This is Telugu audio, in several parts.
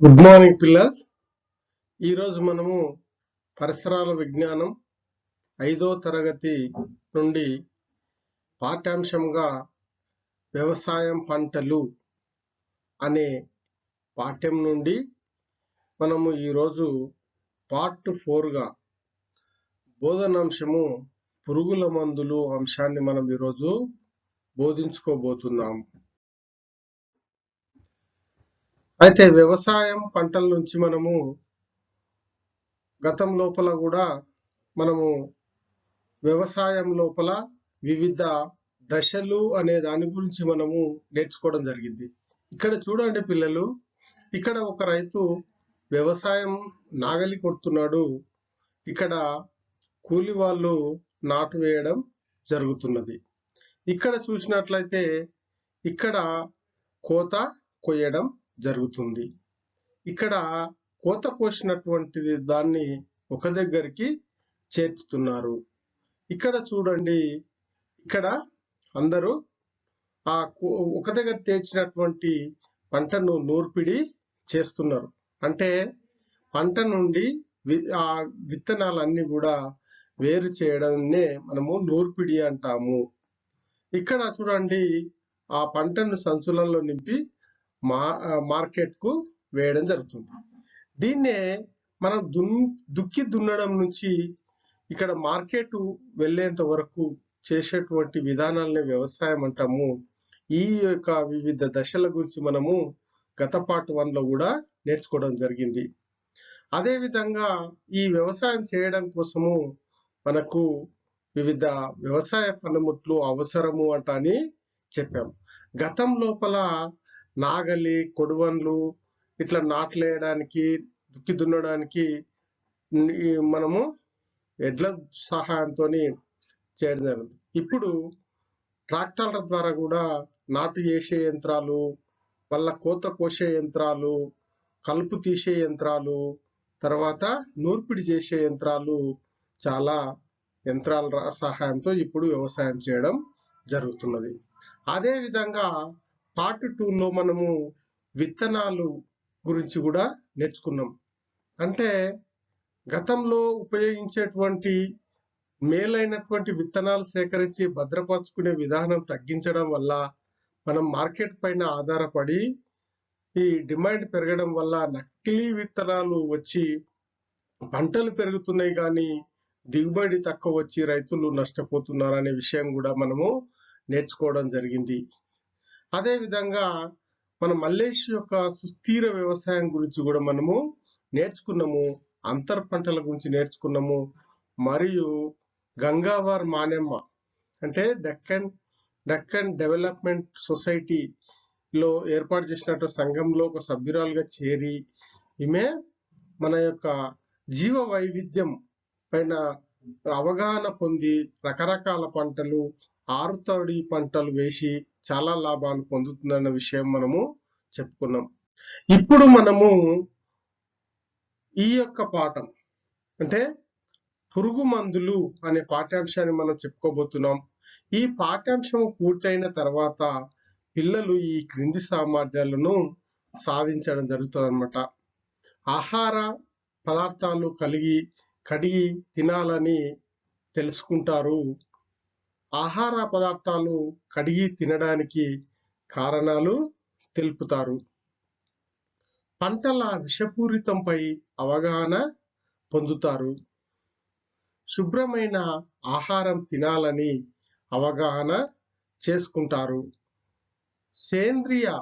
గుడ్ మార్నింగ్ పిల్లర్స్ ఈరోజు మనము పరిసరాల విజ్ఞానం ఐదో తరగతి నుండి పాఠ్యాంశంగా వ్యవసాయం పంటలు అనే పాఠ్యం నుండి మనము ఈరోజు పార్ట్ ఫోర్గా బోధనాంశము పురుగుల మందులు అంశాన్ని మనం ఈరోజు బోధించుకోబోతున్నాం. అయితే వ్యవసాయం పంటల నుంచి మనము గతం లోపల కూడా మనము వ్యవసాయం లోపల వివిధ దశలు అనే దాని గురించి మనము నేర్చుకోవడం జరిగింది. ఇక్కడ చూడండి పిల్లలు ఇక్కడ ఒక రైతు వ్యవసాయం నాగలి కొడుతున్నాడు. ఇక్కడ కూలి వాళ్ళు నాటు వేయడం జరుగుతున్నది. ఇక్కడ చూసినట్లయితే ఇక్కడ కోత కొయ్యడం జరుగుతుంది. ఇక్కడ కోత కోసినటువంటి దాన్ని ఒక దగ్గరికి చేర్చుతున్నారు. ఇక్కడ చూడండి ఇక్కడ అందరూ ఆ కో- ఒక దగ్గర తెచ్చినటువంటి పంటను నూర్పిడి చేస్తున్నారు. అంటే పంట నుండి వి- ఆ విత్తనాలన్నీ కూడా వేరు చేయడాన్నే మనము నూర్పిడి అంటాము. ఇక్కడ చూడండి ఆ పంటను సంచులలో నింపి మా మార్కెట్కు వేయడం జరుగుతుంది. దీన్నే మనం దున్ దుక్కి దున్నడం నుంచి ఇక్కడ మార్కెట్ వెళ్ళేంత వరకు చేసేటువంటి విధానాలనే వ్యవసాయం అంటాము. ఈ యొక్క వివిధ దశల గురించి మనము గత పార్ట్ వన్లో కూడా నేర్చుకోవడం జరిగింది. అదే విధంగా ఈ వ్యవసాయం చేయడం కోసము మనకు వివిధ వ్యవసాయ పనిముట్లు అవసరము అంట అని చెప్పాం గతం లోపల నాగలి కొడువన్లు ఇట్లా నాట్లేయడానికి దుక్కి దున్నడానికి మనము ఎడ్ల సహాయంతో చేయడం జరిగింది. ఇప్పుడు ట్రాక్టర్ల ద్వారా కూడా నాటు చేసే యంత్రాలు వల్ల కోత కోసే యంత్రాలు కలుపు తీసే యంత్రాలు తర్వాత నూర్పిడి చేసే యంత్రాలు చాలా యంత్రాల సహాయంతో ఇప్పుడు వ్యవసాయం చేయడం జరుగుతున్నది. అదేవిధంగా పార్ట్ టూలో మనము విత్తనాలు గురించి కూడా నేర్చుకున్నాం. అంటే గతంలో ఉపయోగించేటువంటి మేలైనటువంటి విత్తనాలు సేకరించి భద్రపరచుకునే విధానం తగ్గించడం వల్ల మనం మార్కెట్ పైన ఆధారపడి ఈ డిమాండ్ పెరగడం వల్ల నకిలీ విత్తనాలు వచ్చి పంటలు పెరుగుతున్నాయి కానీ దిగుబడి తక్కువ వచ్చి రైతులు నష్టపోతున్నారు అనే విషయం కూడా మనము నేర్చుకోవడం జరిగింది. అదే విధంగా మన మల్లేష్ యొక్క సుస్థిర వ్యవసాయం గురించి కూడా మనము నేర్చుకున్నాము అంతర్ పంటల గురించి నేర్చుకున్నాము మరియు గంగావార్ మానెమ్మ అంటే డక్కన్ డక్కన్ డెవలప్మెంట్ సొసైటీలో ఏర్పాటు చేసినట్టు సంఘంలో ఒక సభ్యురాలుగా చేరి ఈమె మన యొక్క జీవ వైవిధ్యం పైన అవగాహన పొంది రకరకాల పంటలు ఆరుతడి పంటలు వేసి చాలా లాభాలు పొందుతుందన్న విషయం మనము చెప్పుకున్నాం. ఇప్పుడు మనము ఈ యొక్క పాఠం అంటే పురుగు మందులు అనే పాఠ్యాంశాన్ని మనం చెప్పుకోబోతున్నాం. ఈ పాఠ్యాంశం పూర్తయిన తర్వాత పిల్లలు ఈ క్రింది సామర్థ్యాలను సాధించడం జరుగుతుంది అనమాట ఆహార పదార్థాలు కలిగి కడిగి తినాలని తెలుసుకుంటారు. ఆహార పదార్థాలు కడిగి తినడానికి కారణాలు తెలుపుతారు. పంటల విషపూరితంపై అవగాహన పొందుతారు. శుభ్రమైన ఆహారం తినాలని అవగాహన చేసుకుంటారు. సేంద్రియ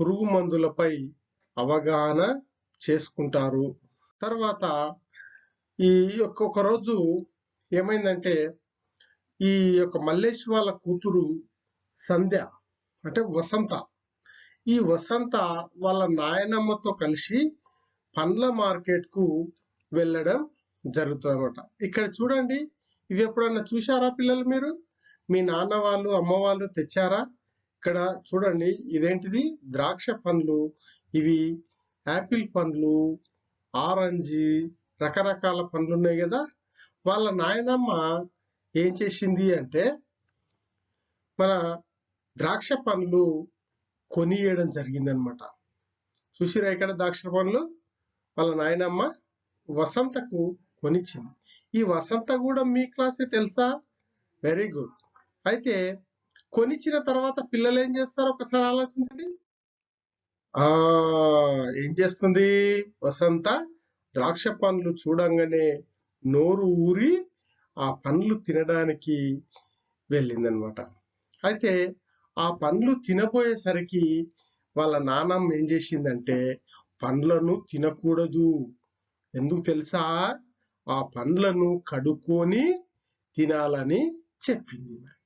పురుగు మందులపై అవగాహన చేసుకుంటారు. తర్వాత ఈ ఒక్కొక్క రోజు ఏమైందంటే ఈ యొక్క మల్లేష్ వాళ్ళ కూతురు సంధ్య అంటే వసంత. ఈ వసంత వాళ్ళ నాయనమ్మతో కలిసి పండ్ల మార్కెట్కు వెళ్ళడం జరుగుతుంది అనమాట ఇక్కడ చూడండి ఇవి ఎప్పుడన్నా చూశారా పిల్లలు మీరు? మీ నాన్న వాళ్ళు అమ్మ వాళ్ళు తెచ్చారా? ఇక్కడ చూడండి ఇదేంటిది? ద్రాక్ష పండ్లు ఇవి యాపిల్ పండ్లు ఆరెంజ్ రకరకాల పండ్లు ఉన్నాయి కదా? వాళ్ళ నాయనమ్మ ఏం చేసింది అంటే మన ద్రాక్ష పండ్లు కొనియడం జరిగిందనమాట. చూసిరా ఇక్కడ ద్రాక్ష పండ్లు? వాళ్ళ నాయనమ్మ వసంతకు కొనిచ్చింది. ఈ వసంత కూడా మీ క్లాసే తెలుసా? Very good. అయితే కొనిచ్చిన తర్వాత పిల్లలు ఏం చేస్తారు? ఒకసారి ఆలోచించండి. ఆ ఏం చేస్తుంది? వసంత ద్రాక్ష పండ్లు చూడంగానే నోరు ఊరి ఆ పండ్లు తినడానికి వెళ్ళిందనమాట. అయితే ఆ పండ్లు తినబోయేసరికి వాళ్ళ నానమ్మ ఏం చేసిందంటే పండ్లను తినకూడదు. ఎందుకు తెలుసా? ఆ పండ్లను కడుక్కొని తినాలని చెప్పింది మరి.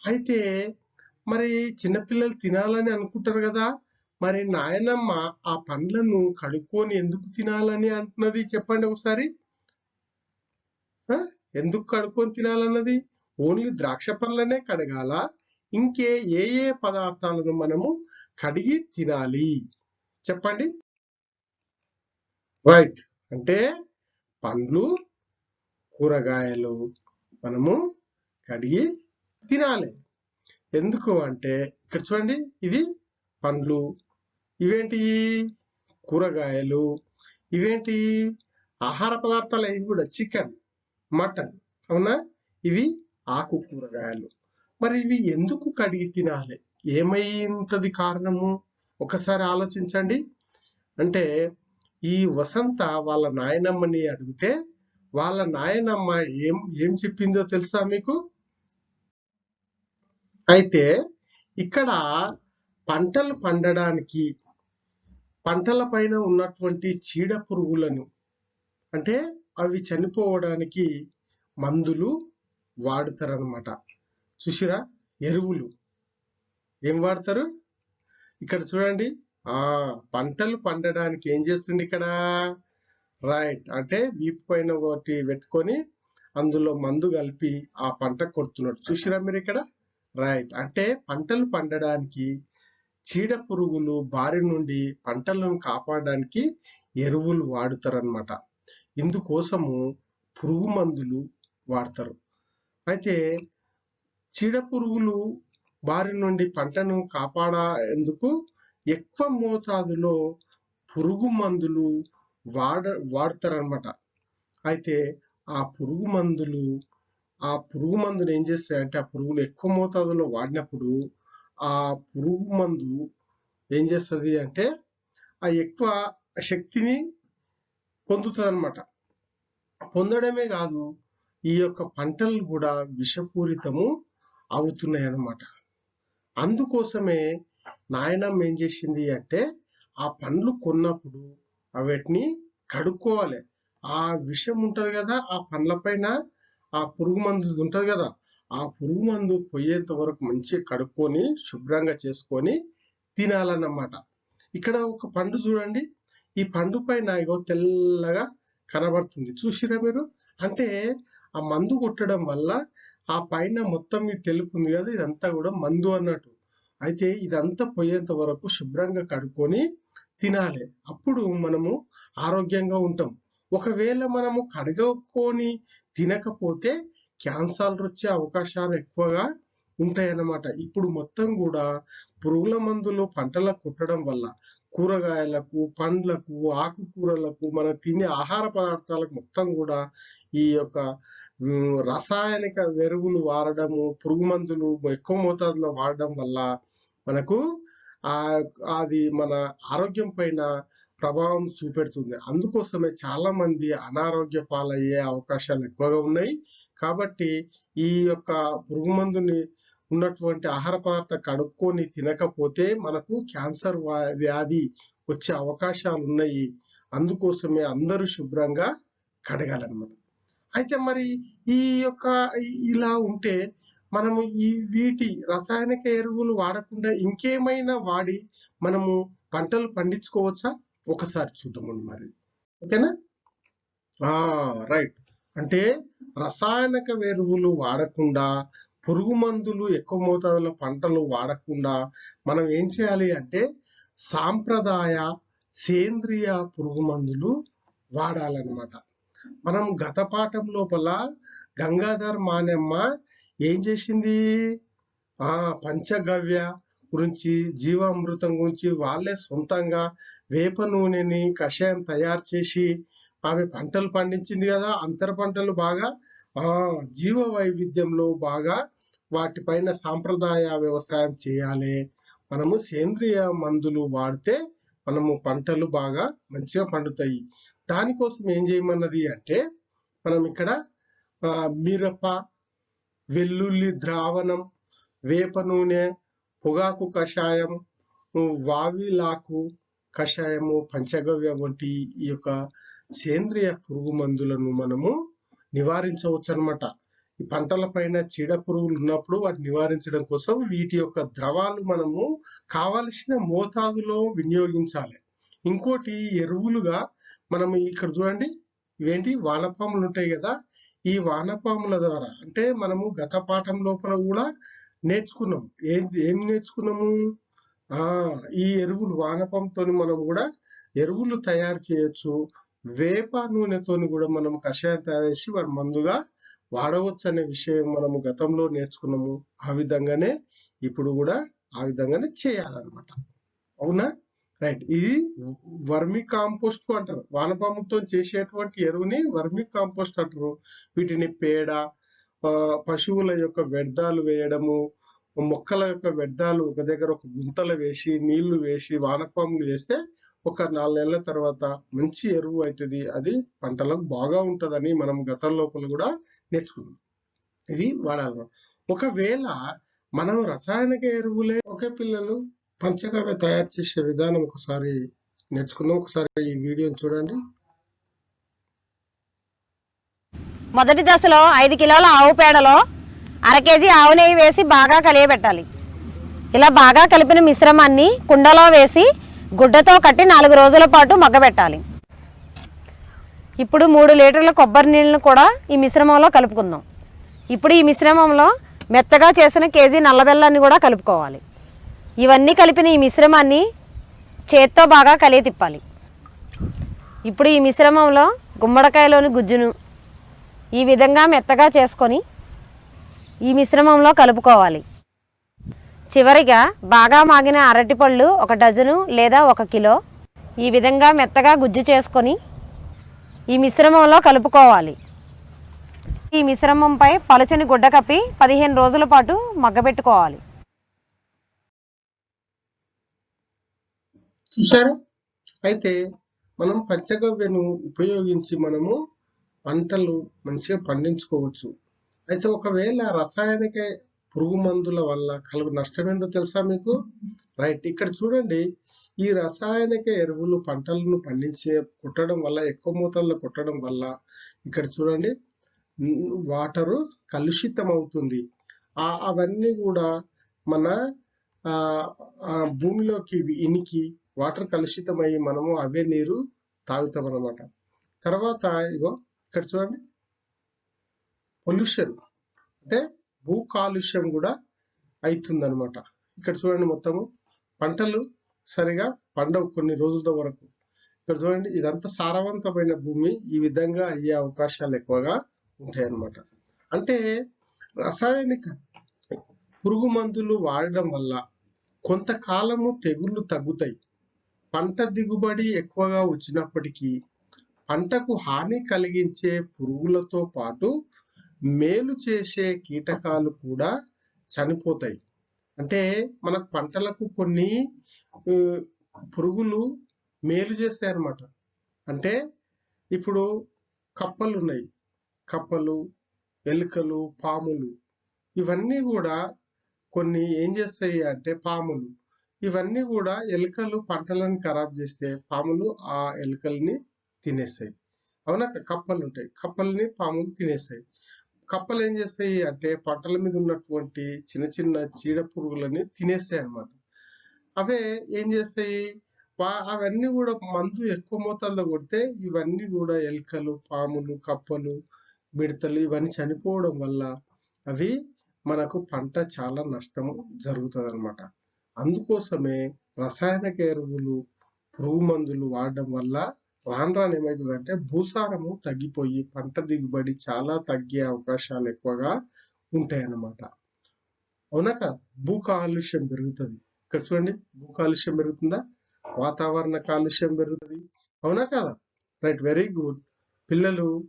అయితే మరి చిన్నపిల్లలు తినాలని అనుకుంటారు కదా మరి నాయనమ్మ ఆ పండ్లను కడుక్కొని ఎందుకు తినాలని అంటున్నది చెప్పండి ఒకసారి. ఎందుకు కడుక్కొని తినాలన్నది? ఓన్లీ ద్రాక్ష పండ్లనే కడగాల? ఇంకే ఏ ఏ పదార్థాలను మనము కడిగి తినాలి? చెప్పండి. రైట్ అంటే పండ్లు కూరగాయలు మనము కడిగి తినాలి. ఎందుకు అంటే ఇక్కడ చూడండి ఇది పండ్లు. ఇవేంటి? కూరగాయలు. ఇవేంటి? ఆహార పదార్థాలు అవి కూడా చికెన్. మటన్. అవునా? ఇవి ఆకు కూరగాయలు మరి ఇవి ఎందుకు కడిగి తినాలి? ఏమై కారణము? ఒకసారి ఆలోచించండి. అంటే ఈ వసంత వాళ్ళ నాయనమ్మని అడిగితే వాళ్ళ నాయనమ్మ ఏం ఏం చెప్పిందో తెలుసా మీకు? అయితే ఇక్కడ పంటలు పండడానికి పంటల పైన ఉన్నటువంటి చీడ పురుగులను అంటే అవి చనిపోవడానికి మందులు వాడుతారనమాట చూసిరా? ఎరువులు. ఏం వాడతారు? ఇక్కడ చూడండి. ఆ పంటలు పండడానికి ఏం చేస్తుంది ఇక్కడ? రైట్ అంటే వీపు పైన ఒకటి పెట్టుకొని అందులో మందు కలిపి ఆ పంట కొడుతున్నాడు చూసిరా మీరు ఇక్కడ? రైట్ అంటే పంటలు పండడానికి చీడ పురుగులు బారి నుండి పంటలను కాపాడడానికి ఎరువులు వాడుతారనమాట ఇందుకోసము పురుగు మందులు వాడతారు. అయితే చీడ పురుగులు బారి నుండి పంటను కాపాడేందుకు ఎక్కువ మోతాదులో పురుగు మందులు వాడ వాడతారనమాట అయితే ఆ పురుగు మందులు ఆ పురుగు మందులు ఏం చేస్తాయంటే ఆ పురుగులు ఎక్కువ మోతాదులో వాడినప్పుడు ఆ పురుగు మందు ఏం చేస్తుంది అంటే ఆ ఎక్కువ శక్తిని పొందుతుంది అనమాట పొందడమే కాదు ఈ యొక్క పంటలు కూడా విషపూరితము అవుతున్నాయి అన్నమాట అందుకోసమే నాయనమ్మ ఏం చేసింది అంటే ఆ పండ్లు కొన్నప్పుడు వాటిని కడుక్కోవాలి. ఆ విషం ఉంటుంది కదా ఆ పండ్ల పైన ఆ పురుగు మందు ఉంటుంది కదా ఆ పురుగు మందు పోయేంత వరకు మంచిగా కడుక్కొని శుభ్రంగా చేసుకొని తినాలన్నమాట. ఇక్కడ ఒక పండు చూడండి. ఈ పండు పైన ఇగో తెల్లగా కనబడుతుంది. చూసిరా మీరు? అంటే ఆ మందు కొట్టడం వల్ల ఆ పైన మొత్తం ఇది తెలుపుంది కదా ఇదంతా కూడా మందు అన్నట్టు. అయితే ఇదంతా పోయేంత వరకు శుభ్రంగా కడుక్కొని తినాలి. అప్పుడు మనము ఆరోగ్యంగా ఉంటాం. ఒకవేళ మనము కడగకొని తినకపోతే క్యాన్సర్లు వచ్చే అవకాశాలు ఎక్కువగా ఉంటాయన్నమాట. ఇప్పుడు మొత్తం కూడా పురుగుల మందులు పంటలకు కుట్టడం వల్ల కూరగాయలకు పండ్లకు ఆకుకూరలకు మనం తినే ఆహార పదార్థాలకు మొత్తం కూడా ఈ యొక్క రసాయనిక ఎరువులు వాడడము పురుగు మందులు ఎక్కువ మోతాదులో వాడడం వల్ల మనకు ఆ అది మన ఆరోగ్యం పైన ప్రభావం చూపెడుతుంది. అందుకోసమే చాలా మంది అనారోగ్య పాలయ్యే అవకాశాలు ఎక్కువగా ఉన్నాయి. కాబట్టి ఈ యొక్క పురుగు మందుని ఉన్నటువంటి ఆహార పదార్థ కడుక్కొని తినకపోతే మనకు క్యాన్సర్ వ్యాధి వచ్చే అవకాశాలు ఉన్నాయి. అందుకోసమే అందరూ శుభ్రంగా కడగాలన్నమాట. అయితే మరి ఈ యొక్క ఇలా ఉంటే మనము ఈ వీటి రసాయనిక ఎరువులు వాడకుండా ఇంకేమైనా వాడి మనము పంటలు పండించుకోవచ్చా? ఒకసారి చూద్దామండి మరి. ఓకేనా? ఆ రైట్. అంటే రసాయనిక ఎరువులు వాడకుండా పురుగు మందులు ఎక్కువ మోతాదులో పంటలు వాడకుండా మనం ఏం చేయాలి అంటే సాంప్రదాయ సేంద్రియ పురుగు మందులు వాడాలన్నమాట. మనం గత పాఠం లోపల గంగాధర్ మానెమ్మ ఏం చేసింది? ఆ పంచగవ్య గురించి జీవామృతం గురించి వాళ్ళే సొంతంగా వేప నూనెని కషాయం తయారు చేసి ఆమె పంటలు పండించింది కదా అంతర పంటలు బాగా జీవ వైవిధ్యంలో బాగా వాటిపైన సాంప్రదాయ వ్యవసాయం చేయాలి. మనము సేంద్రియ మందులు వాడితే మనము పంటలు బాగా మంచిగా పండుతాయి. దానికోసం ఏం చేయమన్నది అంటే మనం ఇక్కడ మిరప వెల్లుల్లి ద్రావణం వేప నూనె పొగాకు కషాయం వావిలాకు కషాయము పంచగవ్య వంటి ఈ యొక్క సేంద్రియ పురుగు మందులను మనము నివారించవచ్చు అనమాట ఈ పంటల పైన చీడ పురుగులు ఉన్నప్పుడు వాటిని నివారించడం కోసం వీటి యొక్క ద్రవాలు మనము కావలసిన మోతాదులో వినియోగించాలి. ఇంకోటి ఎరువులుగా మనం ఇక్కడ చూడండి ఇవేంటి? వానపాములు ఉంటాయి కదా. ఈ వానపాముల ద్వారా అంటే మనము గత పాఠం లోపల కూడా నేర్చుకున్నాం. ఏం ఏం నేర్చుకున్నాము? ఆ ఈ ఎరువులు వానపంతో మనం కూడా ఎరువులు తయారు చేయొచ్చు. వేప నూనెతోని కూడా మనం కషాయం తయారు చేసి వాడు మందుగా వాడవచ్చు అనే విషయం మనము గతంలో నేర్చుకున్నాము. ఆ విధంగానే ఇప్పుడు కూడా ఆ విధంగానే చేయాలన్నమాట. అవునా? రైట్. ఇది వర్మి కాంపోస్ట్ అంటారు. వానపాముతో చేసేటువంటి ఎరువుని వర్మి కాంపోస్ట్ అంటారు. వీటిని పేడ పశువుల యొక్క వ్యర్థాలు వేయడము మొక్కల యొక్క వ్యర్థాలు ఒక దగ్గర ఒక గుంతలు వేసి నీళ్ళు వేసి వానపాములు వేస్తే ఒక నాలుగు నెలల తర్వాత మంచి ఎరువు అవుతుంది అది పంటలకు బాగా ఉంటుందని మనం గతం లోపల కూడా నేర్చుకున్నాం. ఇది వాడాలి. ఒకవేళ మనం రసాయనిక ఎరువులే ఒకే పిల్లలు పంచగవ్య తయారు చేసే విధానం ఒకసారి నేర్చుకుందాం. ఒకసారి ఈ వీడియోని చూడండి. మొదటి దశలో ఐదు కిలోల ఆవు పేడలో అర కేజీ ఆవు నెయ్యి వేసి బాగా కలియబెట్టాలి. ఇలా బాగా కలిపిన మిశ్రమాన్ని కుండలో వేసి గుడ్డతో కట్టి నాలుగు రోజుల పాటు మగ్గబెట్టాలి. ఇప్పుడు మూడు లీటర్ల కొబ్బరి నీళ్ళను కూడా ఈ మిశ్రమంలో కలుపుకుందాం. ఇప్పుడు ఈ మిశ్రమంలో మెత్తగా చేసిన కేజీ నల్లబెల్లాన్ని కూడా కలుపుకోవాలి. ఇవన్నీ కలిపిన ఈ మిశ్రమాన్ని చేత్తో బాగా కలియ తిప్పాలి. ఇప్పుడు ఈ మిశ్రమంలో గుమ్మడికాయలోని గుజ్జును ఈ విధంగా మెత్తగా చేసుకొని ఈ మిశ్రమంలో కలుపుకోవాలి. చివరిగా బాగా మాగిన అరటిపళ్ళు ఒక డజను లేదా ఒక కిలో ఈ విధంగా మెత్తగా గుజ్జు చేసుకొని ఈ మిశ్రమంలో కలుపుకోవాలి. ఈ మిశ్రమంపై పలుచని గుడ్డ కప్పి పదిహేను రోజుల పాటు మగ్గబెట్టుకోవాలి. చూసారా అయితే మనం పంచగవ్యను ఉపయోగించి మనము పంటలు మంచిగా పండించుకోవచ్చు. అయితే ఒకవేళ రసాయనిక పురుగు మందుల వల్ల కలుగు నష్టం ఏందో తెలుసా మీకు? రైట్ ఇక్కడ చూడండి. ఈ రసాయనిక ఎరువులు పంటలను పండించే కొట్టడం వల్ల ఎక్కువ మోతాదులో కొట్టడం వల్ల ఇక్కడ చూడండి. వాటరు కలుషితం అవుతుంది అవన్నీ కూడా మన భూమిలోకి ఇనికి వాటర్ కలుషితమై మనము అవే నీరు తాగుతాం అనమాట తర్వాత ఇగో ఇక్కడ చూడండి. పొల్యూషన్. అంటే భూ కాలుష్యం కూడా అవుతుంది అనమాట ఇక్కడ చూడండి మొత్తము. పంటలు సరిగా పండవు కొన్ని రోజుల వరకు. ఇక్కడ చూడండి ఇదంతా సారవంతమైన భూమి ఈ విధంగా అయ్యే అవకాశాలు ఎక్కువగా ఉంటాయి అన్నమాట అంటే రసాయనిక పురుగు మందులు వాడడం వల్ల కొంతకాలము తెగుళ్ళు తగ్గుతాయి. పంట దిగుబడి ఎక్కువగా వచ్చినప్పటికీ పంటకు హాని కలిగించే పురుగులతో పాటు మేలు చేసే కీటకాలు కూడా చనిపోతాయి. అంటే మన పంటలకు కొన్ని పురుగులు మేలు చేస్తాయి అన్నమాట అంటే ఇప్పుడు కప్పలు ఉన్నాయి కప్పలు ఎలుకలు పాములు ఇవన్నీ కూడా కొన్ని ఏం చేస్తాయి అంటే పాములు. ఇవన్నీ కూడా ఎలుకలు పంటలను ఖరాబ్ చేస్తే పాములు ఆ ఎలుకల్ని తినేస్తాయి. అవునా? కప్పలు ఉంటాయి కప్పల్ని పాములు తినేస్తాయి. కప్పలు ఏం చేస్తాయి అంటే పంటల మీద ఉన్నటువంటి చిన్న చిన్న చీడ పురుగులని తినేస్తాయి అనమాట అవే ఏం చేస్తాయి? వా- అవన్నీ కూడా మందు ఎక్కువ మోతాదులో కొడితే ఇవన్నీ కూడా ఎలుకలు పాములు కప్పలు మిడతలు ఇవన్నీ చనిపోవడం వల్ల అవి మనకు పంట చాలా నష్టము జరుగుతుంది అనమాట అందుకోసమే రసాయనిక ఎరువులు పురుగు మందులు వాడడం వల్ల రాను రాను ఏమవుతుందంటే భూసారము తగ్గిపోయి పంట దిగుబడి చాలా తగ్గే అవకాశాలు ఎక్కువగా ఉంటాయి అన్నమాట అవునా భూ కాలుష్యం పెరుగుతుంది. ఇక్కడ చూడండి భూ కాలుష్యం పెరుగుతుందా? వాతావరణ కాలుష్యం పెరుగుతుంది. అవునా కదా? Right very good. పిల్లలు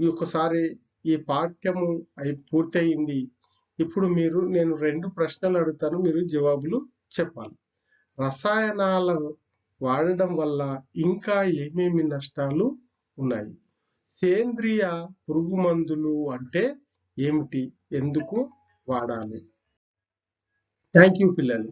ఈ ఒక్కసారి ఈ పాఠ్యము అయి పూర్తయింది. ఇప్పుడు మీరు నేను రెండు ప్రశ్నలు అడుగుతాను మీరు జవాబులు చెప్పాలి. రసాయనాల వాడడం వల్ల ఇంకా ఏమేమి నష్టాలు ఉన్నాయి? సేంద్రియ పురుగు మందులు అంటే ఏమిటి? ఎందుకు వాడాలి? థ్యాంక్ యూ పిల్లలు.